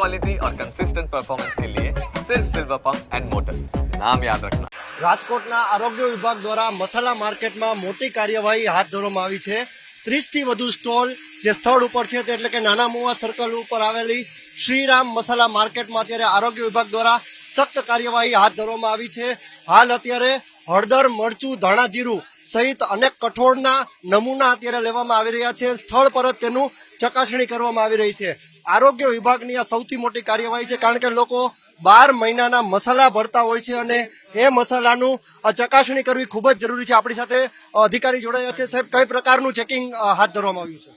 Quality और consistent performance के लिए सिर्फ सिल्वर पंप्स एंड मोटर्स नाम याद रखना રાજકોટના આરોગ્ય વિભાગ દ્વારા મસાલા માર્કેટમાં મોટી કાર્યવાહી હાથ ધરવામાં આવી છે ત્રીસથી વધુ સ્ટોલ જે સ્થળ ઉપર છે તે એટલે કે નાના મુવા સર્કલ ઉપર આવેલી શ્રીરામ મસાલા માર્કેટમાં અત્યારે આરોગ્ય વિભાગ દ્વારા સખ્ત કાર્યવાહી હાથ ધરવામાં આવી છે હાલ અત્યારે હળદર મરચું ધાણા જીરું સહિત અનેક કઠોળના નમૂના અત્યારે લેવામાં આવી રહ્યા છે. સ્થળ પર જ તેનું ચકાસણી કરવામાં આવી રહી છે. આરોગ્ય વિભાગની આ સૌથી મોટી કાર્યવાહી છે કારણ કે લોકો બાર મહિનાના મસાલા ભરતા હોય છે અને એ મસાલાનું ચકાસણી કરવી ખૂબ જ જરૂરી છે. આપણી સાથે અધિકારી જોડાયા છે. સાહેબ, કઈ પ્રકારનું ચેકિંગ હાથ ધરવામાં આવ્યું છે?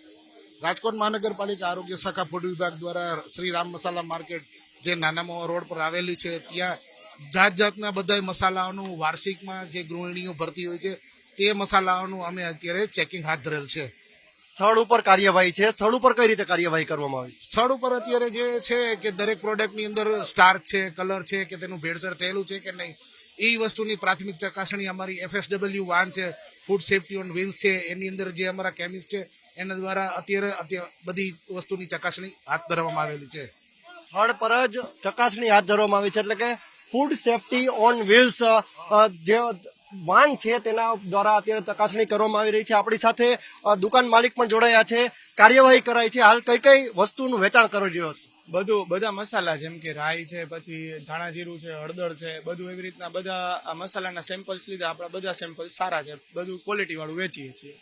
રાજકોટ મહાનગરપાલિકા આરોગ્ય શાખા ફૂડ વિભાગ દ્વારા શ્રી રામ મસાલા માર્કેટ જે નાનામાં રોડ પર આવેલી છે, ત્યાં જાત જાતના બધા મસાલાઓનું વાર્ષિકમાં જે ગૃહિણીઓ ભરતી હોય છે તે મસાલાઓનું અમે અત્યારે ચેકિંગ હાથ ધરેલ છે. સ્થળ ઉપર કાર્યવાહી છે. સ્થળ ઉપર કઈ રીતે કાર્યવાહી કરવામાં આવી? સ્થળ ઉપર અત્યારે જે છે કે દરેક પ્રોડક્ટની અંદર સ્ટાર્ચ છે કલર છે કે તેનું ભેળસેળ થયેલું છે કે નહીં એ વસ્તુની પ્રાથમિક ચકાસણી અમારી એફએસડબલ્યુ વાન છે ફૂડ સેફ્ટી ઓન વ્હીલ્સ છે એની અંદર જે અમારા કેમિસ્ટ છે એના દ્વારા અત્યારે અત્યારે બધી વસ્તુની ચકાસણી હાથ ધરવામાં આવેલી છે. સ્થળ પર જ ચકાસણી હાથ ધરવામાં આવી છે. એટલે કે ફૂડ સેફટી ઓન વ્હીલ્સ જે વાન છે તેના દ્વારા અત્યારે ચકાસણી કરવામાં આવી રહી છે. આપણી સાથે દુકાન માલિક પણ જોડાયા છે. કાર્યવાહી કરાઈ છે. હાલ કઈ કઈ વસ્તુનું વેચાણ કરી રહ્યો છે? બધું બધા મસાલા જેમ કે રાઈ છે પછી ધાણા જીરું છે હળદર છે બધું એવી રીતના બધા આ મસાલાના સેમ્પલ્સ લીધા. આપણા બધા સેમ્પલ્સ સારા છે. બધું ક્વોલિટી વાળું વેચીએ છીએ.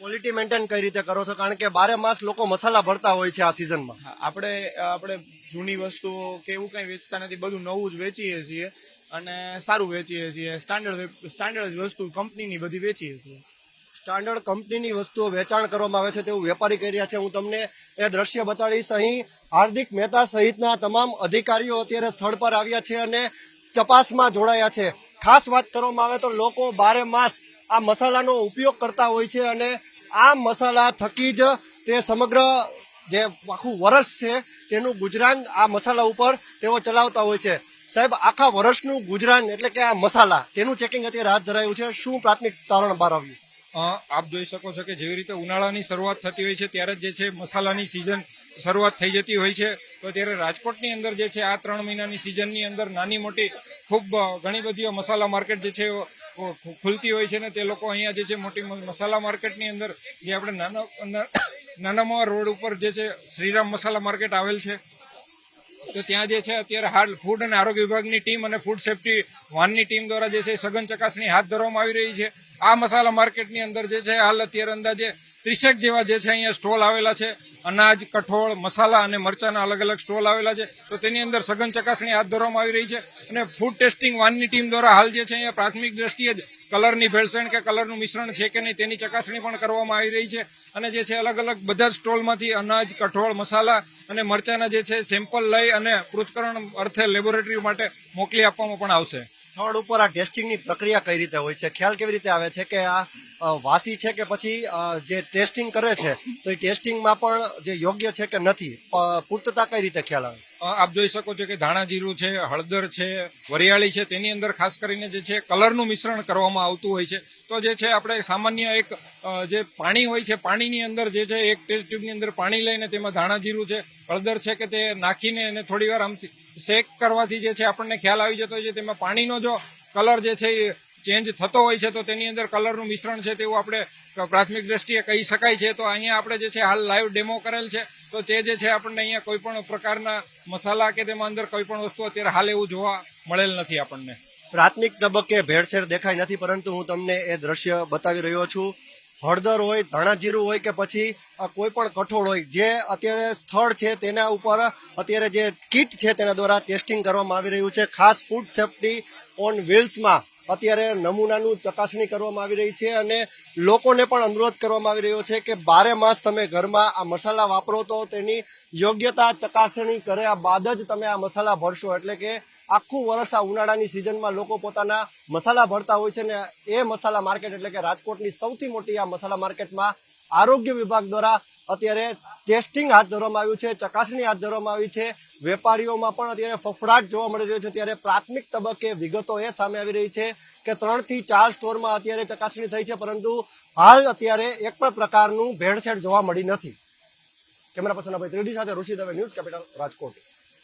ક્વોલિટી મેન્ટેન કઈ રીતે કરો છો? કારણ કે બારે માસ લોકો મસાલા ભરતા હોય છે આ સિઝનમાં આપણે આપણે જૂની વસ્તુઓ કે એવું કંઈ વેચતા નથી. બધું નવું જ વેચીએ છીએ. અને સારું વેચીએ છીએ. સ્ટાન્ડર્ડ સ્ટાન્ડર્ડ વસ્તુ કંપનીની બધી વેચીએ છીએ. સ્ટાન્ડર્ડ કંપનીની વસ્તુઓ વેચાણ કરવામાં આવે છે તેવું વેપારી કરી રહ્યા છે. હું તમને એ દ્રશ્ય બતાડીશ. અહીં હાર્દિક મહેતા સહિતના તમામ અધિકારીઓ અત્યારે સ્થળ પર આવ્યા છે અને તપાસમાં જોડાયા છે. ખાસ વાત કરવામાં આવે તો લોકો બારે માસ આ મસાલાનો ઉપયોગ કરતા હોય છે અને આ મસાલા થકી જ તે સમગ્ર જે આખું વર્ષ છે તેનું ગુજરાન આ મસાલા ઉપર તેઓ ચલાવતા હોય છે. સાહેબ, આખા વર્ષનું ગુજરાન એટલે કે આ મસાલા, તેનું ચેકિંગ અત્યારે હાથ ધરાયું છે. શું પ્રાથમિક તારણ બહાર આવ્યું? આપ જોઈ શકો છો કે જેવી રીતે ઉનાળાની શરૂઆત થતી હોય છે, ત્યારે જે છે મસાલાની સિઝન શરૂઆત થઈ જતી હોય છે. તો ત્યારે રાજકોટની અંદર જે છે, આ ત્રણ મહિનાની સિઝનની અંદર નાની મોટી ખૂબ ઘણી બધી મસાલા માર્કેટ જે છે ખુલતી હોય છે ને તે લોકો અહીંયા જે છે મોટી મસાલા માર્કેટની અંદર જે આપણે નાના નાનામાં રોડ ઉપર જે છે શ્રીરામ મસાલા માર્કેટ આવેલ છે. તો ત્યાં જે છે, અત્યારે હાલ ફૂડ અને આરોગ્ય વિભાગની ટીમ અને ફૂડ સેફટી વાનની ટીમ દ્વારા જે છે સઘન ચકાસણી હાથ ધરવામાં આવી રહી છે. આ મસાલા માર્કેટની અંદર જે છે, હાલ અત્યારે અંદાજે ત્રીસેક જેવા જે છે, અહીંયા સ્ટોલ આવેલા છે. અનાજ, કઠોળ, મસાલા અને મરચાના અલગ અલગ સ્ટોલ આવેલા છે. તો તેની અંદર સઘન ચકાસણી હાથ ધરવામાં આવી રહી છે. અને ફૂડ ટેસ્ટિંગ વાનની ટીમ દ્વારા હાલ જે છે, અહીંયા પ્રાથમિક દ્રષ્ટિએ જ કલરની ભેળસેણ કે કલરનું મિશ્રણ છે કે નહીં તેની ચકાસણી પણ કરવામાં આવી રહી છે. અને જે છે અલગ અલગ બધા સ્ટોલમાંથી અનાજ, કઠોળ, મસાલા અને મરચાના જે છે સેમ્પલ લઈ અને પૃથ્થકરણ અર્થે લેબોરેટરી માટે મોકલી આપવામાં પણ આવશે. સ્થળ ઉપર આ ટેસ્ટિંગની પ્રક્રિયા કઈ રીતે હોય છે? ખ્યાલ કેવી રીતે આવે છે કે આ વાસી છે કે પછી જે ટેસ્ટિંગ કરે છે, તો એ ટેસ્ટિંગમાં પણ જે યોગ્ય છે કે નથી? પૂર્તતા કઈ રીતે ખ્યાલ આવે? આપ જોઈ શકો છો કે ધાણા જીરું છે, હળદર છે, વરિયાળી છે, તેની અંદર ખાસ કરીને જે છે કલરનું મિશ્રણ કરવામાં આવતું હોય છે. તો જે છે આપણે સામાન્ય એક જે પાણી હોય છે, પાણીની અંદર જે છે એક ટેસ્ટ ટ્યુબની અંદર પાણી લઈને તેમાં ધાણા જીરું છે હળદર છે કે તે નાખીને એને થોડી વાર આમથી શેક કરવાથી જે છે આપણને ખ્યાલ આવી જતો હોય છે, તેમાં પાણીનો જો કલર જે છે એ ચેન્જ થતો હોય છે, તો તેની અંદર કલરનું મિશ્રણ છે તેવું આપણે પ્રાથમિક દ્રષ્ટિએ કહી શકાય છે. તો અહીંયા આપણે જે છે હાલ લાઈવ ડેમો કરેલ છે. તો તે જે છે આપણને અહીંયા કોઈ પણ પ્રકારના મસાલા કે તેમાં અંદર કોઈ પણ વસ્તુ અત્યારે હાલ એવું જોવા મળેલ નથી આપણને. પ્રાથમિક તબક્કે ભેળસેળ દેખાય નથી, પરંતુ હું તમને એ દ્રશ્ય બતાવી રહ્યો છું. હળદર હોય ધાણા જીરું હોય કે પછી કોઈ પણ કઠોળ હોય, જે અત્યારે સ્થળ છે તેના ઉપર, અત્યારે જે કીટ છે તેના દ્વારા ટેસ્ટિંગ કરવામાં આવી રહ્યું છે. ખાસ ફૂડ સેફટી ઓન વ્હીલ્સમાં અત્યારે નમૂનાનું ચકાસણી કરવામાં આવી રહી છે અને લોકોને પણ અનુરોધ કરવામાં આવી રહ્યો છે કે બારે માસ તમે ઘરમાં આ મસાલા વાપરો તો તેની યોગ્યતા ચકાસણી કર્યા બાદ જ તમે આ મસાલા ભરશો. એટલે કે આખું વર્ષ આ ઉનાળાની સિઝનમાં લોકો પોતાના મસાલા ભરતા હોય છે ને એ મસાલા માર્કેટ એટલે કે રાજકોટની સૌથી મોટી આ મસાલા માર્કેટમાં આરોગ્ય વિભાગ દ્વારા અત્યારે ટેસ્ટિંગ હાથ ધરવામાં આવ્યું છે, ચકાસણી હાથ ધરવામાં આવી છે. વેપારીઓમાં પણ અત્યારે ફફડાટ જોવા મળી રહ્યો છે. ત્યારે પ્રાથમિક તબક્કે વિગતો એ સામે આવી રહી છે કે ત્રણથી ચાર સ્ટોરમાં અત્યારે ચકાસણી થઈ છે, પરંતુ હાલ અત્યારે એક પણ પ્રકારનું ભેળસેળ જોવા મળી નથી. કેમેરા પર્સન ભાઈ ત્રિડી સાથે ઋષિ દવે ન્યૂઝ કેપિટલ રાજકોટ.